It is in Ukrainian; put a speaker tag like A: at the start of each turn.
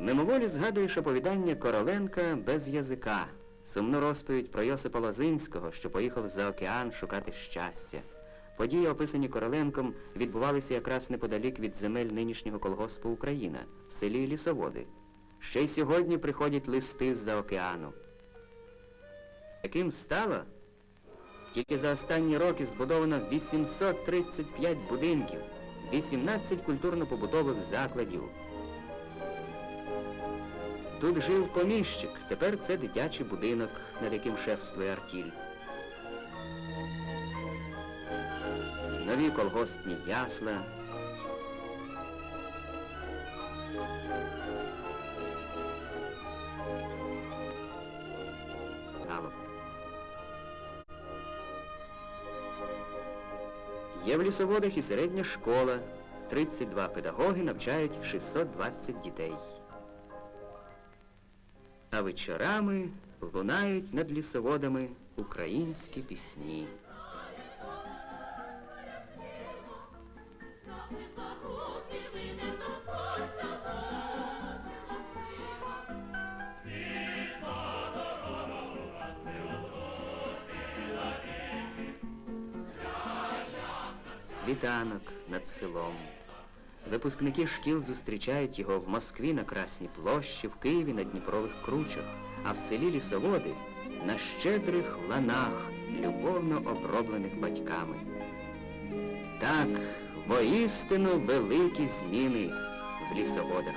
A: Мимоволі згадуєш оповідання Короленка без язика, сумну розповідь про Йосипа Лозинського, що поїхав за океан шукати щастя. Події, описані Короленком, відбувалися якраз неподалік від земель нинішнього колгоспу Україна, в селі Лісоводи. Ще й сьогодні приходять листи з-за океану. Яким стало? Тільки за останні роки збудовано 835 будинків, 18 культурно-побутових закладів. Тут жив поміщик, тепер це дитячий будинок, над яким шефствує артіль. Нові колгоспні ясла. Є в лісоводах і середня школа. 32 педагоги навчають 620 дітей. А вечорами лунають над лісоводами українські пісні. Світанок над селом. Випускники шкіл зустрічають його в Москві на Красній площі, в Києві на Дніпрових кручах, а в селі Лісоводи на щедрих ланах, любовно оброблених батьками. Так, воістину великі зміни в лісоводах.